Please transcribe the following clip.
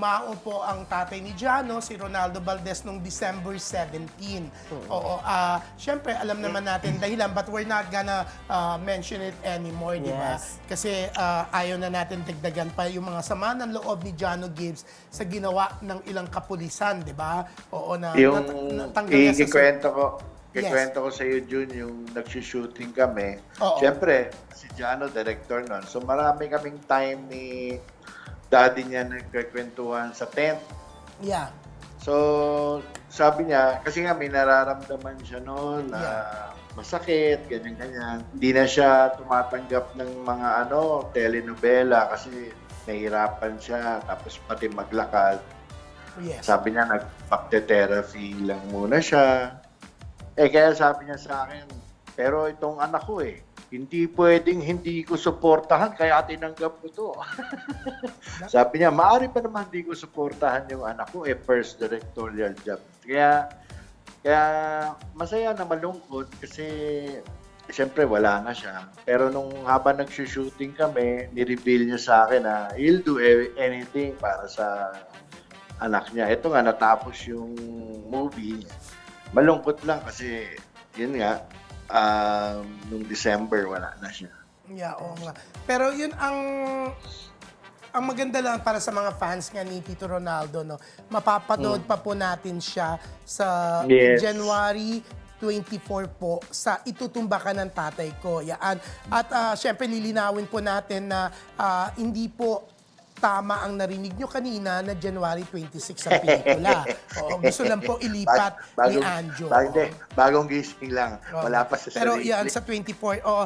yumao po ang tatay ni Giano, si Ronaldo Valdez, noong December 17. Oo, ah, syempre, alam naman natin dahilan, but we're not gonna ah, mention it anymore, di ba? Yes. Kasi ah, ayaw na natin dagdagan pa yung mga sama ng loob ni Giano Gibbs sa ginawa ng ilang kapulisan, di ba? Oo, na Yung nat- natanggal niya sa- ikikwento ko, Yes. ikikwento ko sa iyo, Jun, yung nagsushooting kami. Oo. Siyempre, si Jano, director nun. So marami kaming time ni daddy niya nagkikwentuhan sa tent. Yeah. So, sabi niya, kasi nga may nararamdaman siya noon na masakit, ganyan-ganyan. Hindi na siya tumatanggap ng mga ano, telenovela kasi nahihirapan siya, tapos pati maglakad. Yes. Sabi niya, nag-therapy lang muna siya. Eh, kaya sabi niya sa akin, pero itong anak ko eh, hindi pwedeng hindi ko suportahan, kaya tinanggap ko to. sabi niya, maaari pa naman hindi ko suportahan yung anak ko, eh, first directorial job. Kaya, kaya masaya na malungkot kasi Siyempre, wala na siya. Pero nung habang nag-shooting kami, ni-reveal niya sa akin na he'll do e- anything para sa anak niya. Ito nga, natapos yung movie. Malungkot lang kasi, yun nga, um, nung December, wala na siya. Yeah, oo nga. Pero yun ang ang maganda lang para sa mga fans nga ni Tito Ronaldo, no, mapapanood pa po natin siya sa Yes. January 24 po sa Itutumba Ka ng Tatay Ko. Yan. At ah, syempre lilinawin po natin na ah, hindi po tama ang narinig nyo kanina na January 26 ang pelikula. Oo, gusto lang po ilipat ni Anjo. Bagong, bagong gising lang. Oo. Wala pa sa Pero sarili. yan, sa 24, oo.